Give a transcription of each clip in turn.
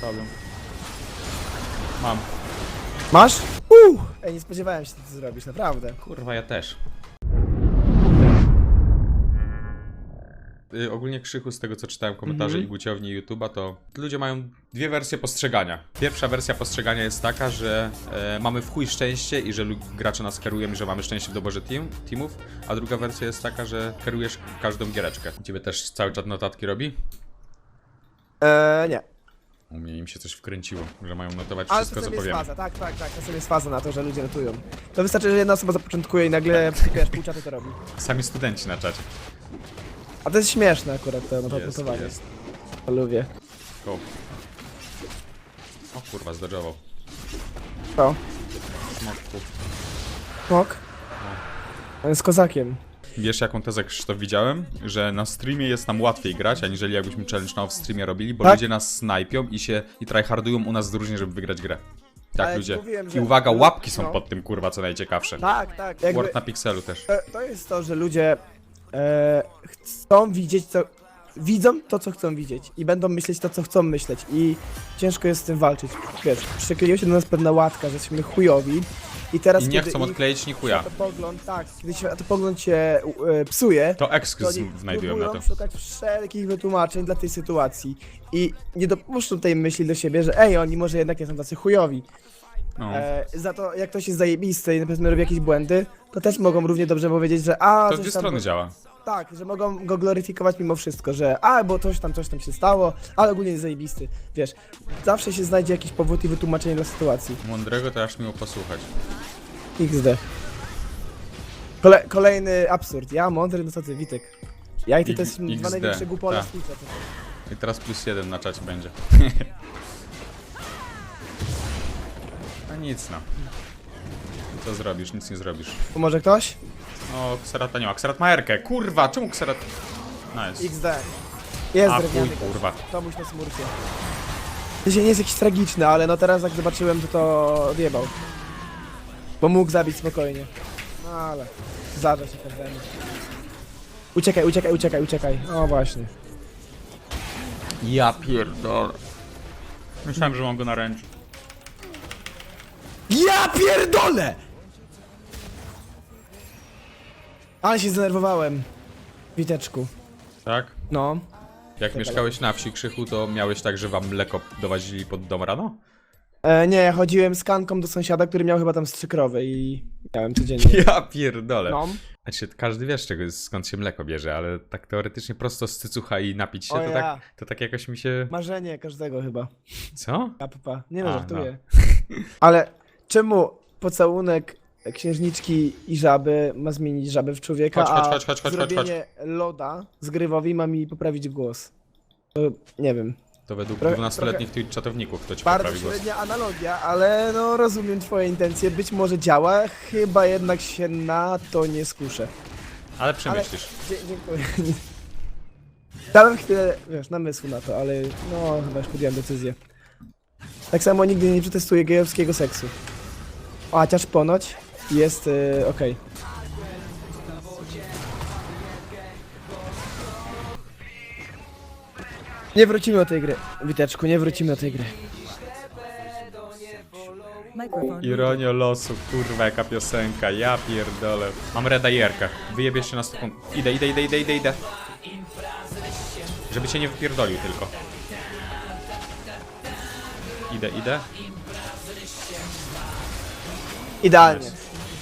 robią. Mam. Masz? Uuu! Ej, nie spodziewałem się, że ty zrobisz, naprawdę. Kurwa, ja też. Y, ogólnie krzychu z tego co czytałem komentarze Mhm. i guciowni YouTube'a, to ludzie mają dwie wersje postrzegania. Pierwsza wersja postrzegania jest taka, że e, mamy w chuj szczęście i że lu- gracze nas kierują i że mamy szczęście w doborze team, teamów, a druga wersja jest taka, że kierujesz każdą giereczkę. Ciebie też cały czat notatki robi? Eee, nie. U mnie im się coś wkręciło, że mają notować Ale wszystko co czasem jest powiemy. faza, tak, tak, tak. Czasem jest faza na to, że ludzie notują. To wystarczy, że jedna osoba zapoczątkuje i nagle, wiesz, pół czatu to robi. Sami studenci na czacie. A to jest śmieszne akurat, to, no to Jest, notowanie. jest. To lubię. Go. O kurwa, zdodżował. To. Smokku. Smok. On jest kozakiem. Wiesz jaką tezę Krzysztof widziałem? Że na streamie jest nam łatwiej grać, aniżeli jakbyśmy challenge w streamie robili, bo Tak. ludzie nas snajpią i się i tryhardują u nas różnie, żeby wygrać grę. Tak Ale ludzie. mówiłem, I że- uwaga, łapki są no. pod tym kurwa, co najciekawsze. Tak, tak. Jakby, Word na pikselu też. to, to jest to, że ludzie e, chcą widzieć co... Widzą to, co chcą widzieć i będą myśleć to, co chcą myśleć i ciężko jest z tym walczyć. Wiesz, przykleiła się do nas pewna łatka, że jesteśmy chujowi i teraz I nie kiedy chcą ich odkleić ni chuja. światopogląd, tak, kiedy światopogląd się e, psuje, To to ekskurs oni znajdują na to. szukać wszelkich wytłumaczeń dla tej sytuacji i nie dopuszczą tej myśli do siebie, że ej, oni może jednak nie są tacy chujowi. No. E, za to, jak ktoś jest zajebisty i na przykład robi jakieś błędy, to też mogą równie dobrze powiedzieć, że a, To w coś dwie tam, strony działa. Tak, że mogą go gloryfikować mimo wszystko, że a, bo coś tam, coś tam się stało, ale ogólnie jest zajebisty. Wiesz, zawsze się znajdzie jakiś powód i wytłumaczenie dla sytuacji. Mądrego to aż miło posłuchać. XD. Kole kolejny absurd. Ja mądry, no co ty, Witek. Ja i ty I- to jest dwa XD, największe głupole tak. I teraz plus jeden na czacie będzie. A nic no. Co zrobisz? Nic nie zrobisz. Pomoże ktoś? O, Kserata nie ma. Kserat ma Erkę. Kurwa, czemu Kserat... Nice. XD. Jest A chuj, drewniany gość. kurwa. Tomuś na smurcie. To się nie jest jakiś tragiczny, ale no teraz jak zobaczyłem, to to odjebał. Bo mógł zabić spokojnie. No ale zdarza się każdemu. Uciekaj, uciekaj, uciekaj, uciekaj. O właśnie. Ja pierdolę. Myślałem, że mam go na ręczu. Ja pierdolę! Ale się zdenerwowałem. Witeczku. Tak? No. Jak mieszkałeś na wsi Krzychu, to miałeś tak, że wam mleko dowozili pod dom rano? E, nie, chodziłem z kanką do sąsiada, który miał chyba tam z trzy krowy i miałem codziennie. Ja pierdolę. No. Znaczy, każdy wie, z czego, skąd się mleko bierze, ale tak teoretycznie prosto z cycucha i napić się, O to, ja. tak, to tak jakoś mi się... Marzenie każdego chyba. Co? Ja papa. Nie no, A, żartuję. Ale czemu pocałunek księżniczki i żaby ma zmienić żabę w człowieka, Chodź, chodź, a chodź, chodź, chodź, chodź, zrobienie loda z grywowi ma mi poprawić głos? To nie wiem. To według Trochę- 12-letnich Twitch czatowników to ci Bardzo poprawi głos. średnia analogia, ale no rozumiem twoje intencje. Być może działa, chyba jednak się na to nie skuszę. Ale przemyślisz. Dzie dziękuję. Dałem chwilę, wiesz, namysłu na to, ale no chyba już podjąłem decyzję. Tak samo nigdy nie przetestuję gejowskiego seksu. O, chociaż ponoć jest yy, okej. Nie wrócimy do tej gry, Witeczku, nie wrócimy do tej gry. Microphone. Ironia losu, kurwa jaka piosenka, ja pierdolę. Mam Reda i Jerkę. Wyjebiesz się na stopą. Idę, idę, idę, idę, idę, idę. Żeby cię nie wypierdolił tylko. Idę, idę. Idealnie,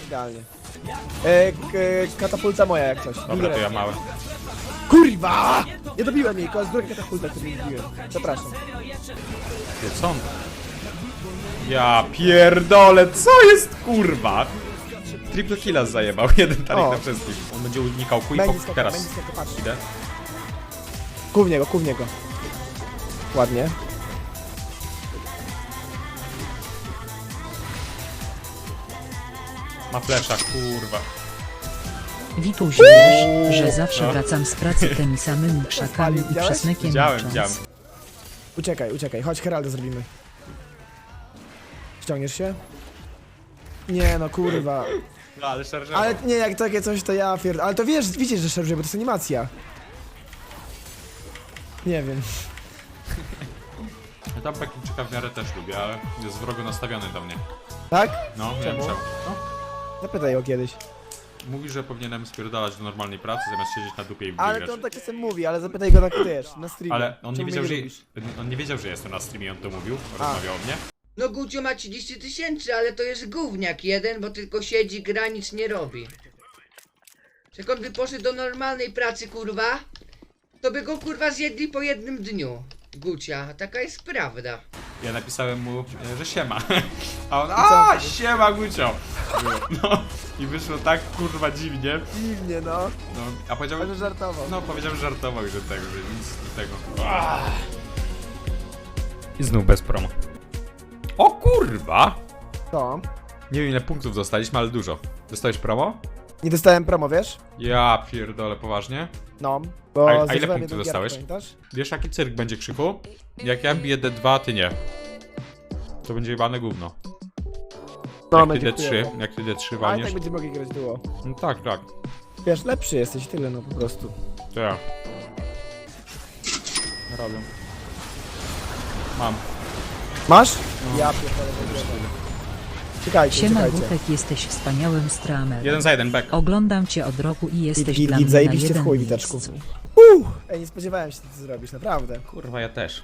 idealnie. E, k, katapulta moja jak coś. Dobra, to ja małe. Kurwa! Nie dobiłem jej, to jest druga katapulta, którą nie dobiłem. Przepraszam. Co on? Ja pierdolę, co jest kurwa? Triple killa zajebał, jeden tarik O. na wszystkich. On będzie unikał Będzie quicków skakał, teraz. będzie patrz. Idę. Kuw niego, kuw niego. Ładnie. Ma flesza, kurwa. Wituś wiesz, że zawsze No. wracam z pracy tymi samymi krzakami i Widziałeś? przesmykiem Widziałem, milcząc. widziałem. Uciekaj, uciekaj, chodź Heralda zrobimy. Ściągniesz się? Nie no, kurwa. No ale szarżował. Ale nie, jak takie coś to ja pierd... Ale to wiesz, widzisz, że szarżuje, bo to jest animacja. Nie wiem. tam Pekinczyka w miarę też lubię, ale jest wrogo nastawiony do mnie. Tak? No, nie Czemu? wiem czemu. No. Zapytaj go kiedyś. Mówi, że powinienem spierdalać do normalnej pracy, zamiast siedzieć na dupie i w Ale grać. to on tak czasem mówi, ale zapytaj go tak wiesz, na streamie. Ale on nie, Czemu wiedział, mnie że, lubisz? on nie wiedział, że jestem na streamie, on to mówił, rozmawiał o mnie. No Gucio ma 30 tysięcy, ale to jest gówniak jeden, bo tylko siedzi, gra, nic nie robi. Jak on by poszedł do normalnej pracy, kurwa, to by go kurwa zjedli po jednym dniu. Gucia, taka jest prawda. Ja napisałem mu, e, że siema. A on, a siema Gucio. No i wyszło tak kurwa dziwnie. Dziwnie, no. No, a powiedział, Ale żartował. no powiedział, że żartował i że tego, że nic z tego. I znów bez promo. O kurwa! To. Nie wiem ile punktów dostaliśmy, ale dużo. Dostałeś promo? Nie dostałem promo, wiesz? Ja pierdolę, poważnie? No. Bo A- a ile punktów jedną gierkę, dostałeś? Pamiętasz? Wiesz jaki cyrk będzie krzyku? Jak ja biję D2, ty nie. To będzie jebane gówno. No, jak ty będzie D3, chujowo. jak ty D3 Ale walniesz, tak będziemy mogli grać duo. no tak, tak. Wiesz, lepszy jesteś, tyle no po prostu. To ja. Robię. Mam. Masz? No. Ja pierdolę. Czekajcie, Siema czekajcie. Gutek, jesteś wspaniałym stramerem. Jeden za jeden, back. Oglądam cię od roku i jesteś git, dla git, mnie na zajebiście w jeden chuj, miejscu. Uuu, ej, nie spodziewałem się, co ty zrobisz, naprawdę. Kurwa, ja też.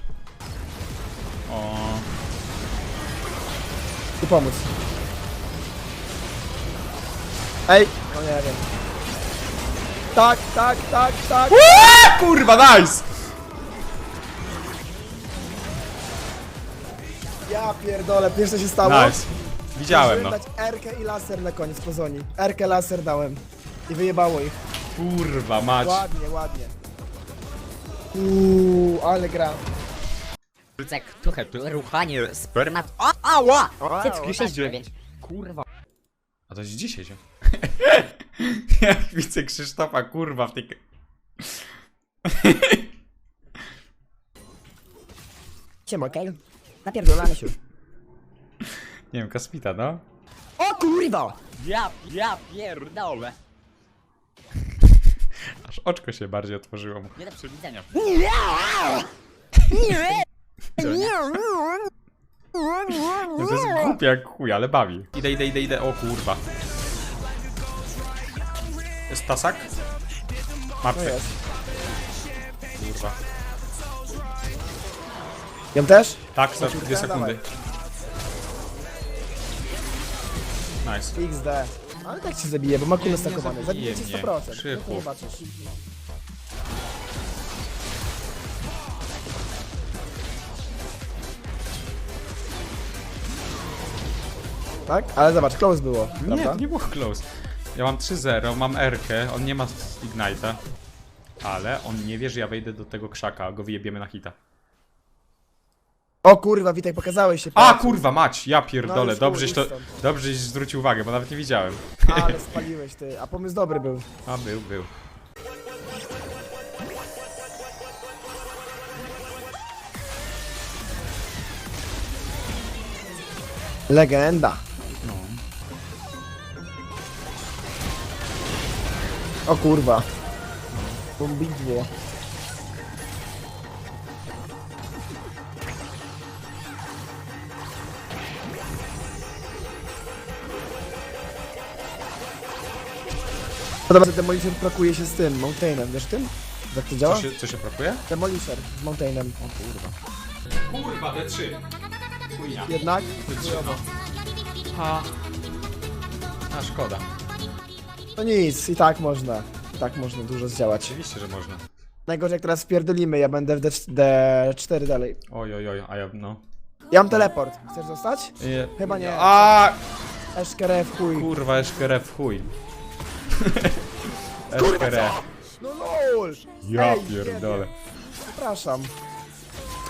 O, Tu pomóc. Ej, no nie wiem. Tak, tak, tak, tak. kurwa, nice! Ja pierdolę, pierwsze się stało. Nice. Widziałem, no. Dać Erkę i laser na koniec po zoni. Erkę, laser dałem. I wyjebało ich. Kurwa, mać. Ładnie, ładnie. Uuu, ale gra. Tak trochę to ruchanie spermat. O, ała! Wow, Cycki tak, 69. Kurwa. A to jest dzisiaj się. Jak widzę Krzysztofa, kurwa, w tej... Siema, okej? Napierdolamy się. Nie wiem, Kaspita, no? O kurwa! Ja, ja pierdolę. Aż oczko się bardziej otworzyło mu. Nie do przewidzenia. No to jest głupie jak chuj, ale bawi. Idę, idę, idę, idę. O kurwa. Jest tasak? No Martwy. jest. Kurwa. Ją też? Tak, za Dawaj. dwie sekundy. Nice. XD. Ale tak cię zabije, bo ma nie stakowane. Zabije cię zabije 100%. mnie. Krzychu. No zobaczysz. Tak? Ale zobacz, close było, Nie, prawda? to nie było close. Ja mam 3-0, mam R-kę, on nie ma Ignite'a. Ale on nie wie, że ja wejdę do tego krzaka, go wyjebiemy na hita. O kurwa, Witek, pokazałeś się. A kurwa mać, ja No pierdolę, już dobrze, chuj, to, stąd. dobrze żeś zwrócił uwagę, bo nawet nie widziałem. Ale spaliłeś ty, a pomysł dobry był. A był, był. Legenda. No. O kurwa. Bombidło. Podoba Demolisher prakuje się z tym, Mountainem, wiesz tym? Jak to działa? Co się, co się prakuje? Demolisher z Mountainem. O kurwa. Kurwa, D3. Chujnia. Jednak? Ha. A szkoda. To nic, i tak można. I tak można dużo zdziałać. Oczywiście, że można. Najgorzej jak teraz spierdolimy, ja będę w D D4 dalej. Oj, oj, oj, a ja no. Ja mam teleport. Chcesz zostać? Nie. Chyba nie. A Eszkere w chuj. kurwa, eszkere w chuj. Eszkere. No lol! Ja Ej, pierdolę. Przepraszam.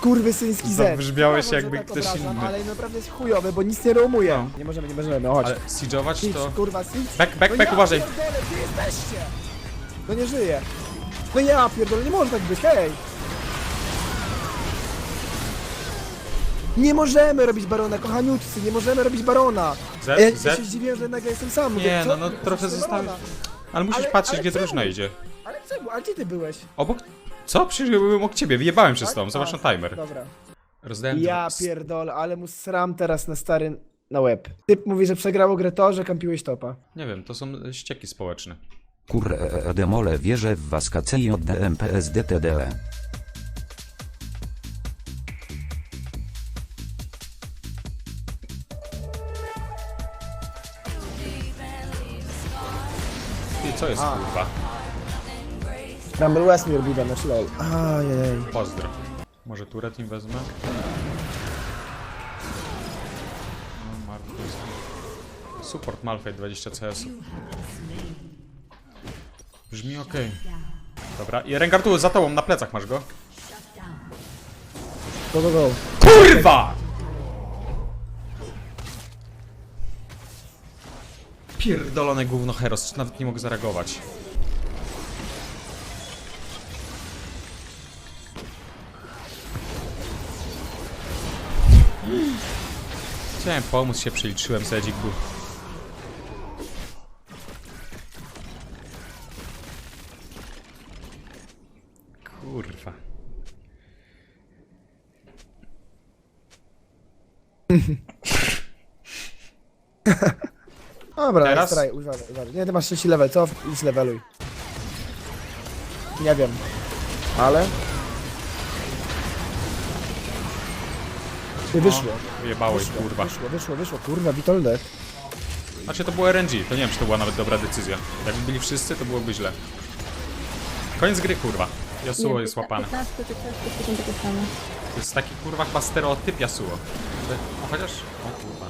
Kurwysyński zet. Zabrzmiałeś Przepraszam, jakby że tak ktoś obrażam, inny. Ale naprawdę jest chujowy, bo nic nie roamuje. No. Nie możemy, nie możemy, no chodź. Ale siege'ować Siege, to... kurwa, siege. Back, back, no back, ja uważaj. pierdolę, gdzie jesteście? No nie żyje. No ja pierdolę, nie może tak być, hej! Nie możemy robić barona, kochaniutcy, nie możemy robić barona. Z, Ja, Z. się zdziwiłem, że nagle jestem sam. Mówię, Nie, co? no, no trochę zostawić. Ale musisz Ale- patrzeć, ale gdzie czemu? drużyna idzie. Ale czemu? A gdzie ty byłeś? Obok... Co? Przecież ja byłem obok ciebie, wyjebałem się z Tak? tobą, zobacz A, na timer. Dobra. Rozdałem Ja dwa- pierdolę, ale mu sram teraz na stary na łeb. Typ mówi, że przegrało grę to, że kampiłeś topa. Nie wiem, to są e, ścieki społeczne. Kurre demole wierzę w was KCI od DMPSDTDE. I co jest kurwa? Rumble West mi robi damage, lol. Ajej. Pozdro. Może turet im wezmę? No. Support Malphite 20 CS. Brzmi ok. Dobra, i Rengardu za tobą, na plecach masz go. Go, go, go. KURWA! Pierdolone gówno Heros, nawet nie mogę zareagować. Chciałem pomóc się, przeliczyłem, Sedzik był. Kurwa. Dobra, Teraz? Teraz? uważaj, uważaj. Nie, ty masz trzeci level, co? I zleveluj. Nie wiem. Ale... Nie wyszło. Wyjebałeś, Wyszło, kurwa. wyszło, wyszło, wyszło. Kurwa, Witoldek. Znaczy to było RNG, to nie wiem czy to była nawet dobra decyzja. Jakby byli wszyscy, to byłoby źle. Koniec gry, kurwa. Yasuo jest łapane. 15 czy 16% takie same. To jest taki kurwa chyba stereotyp Yasuo. Że- O, chociaż... O kurwa.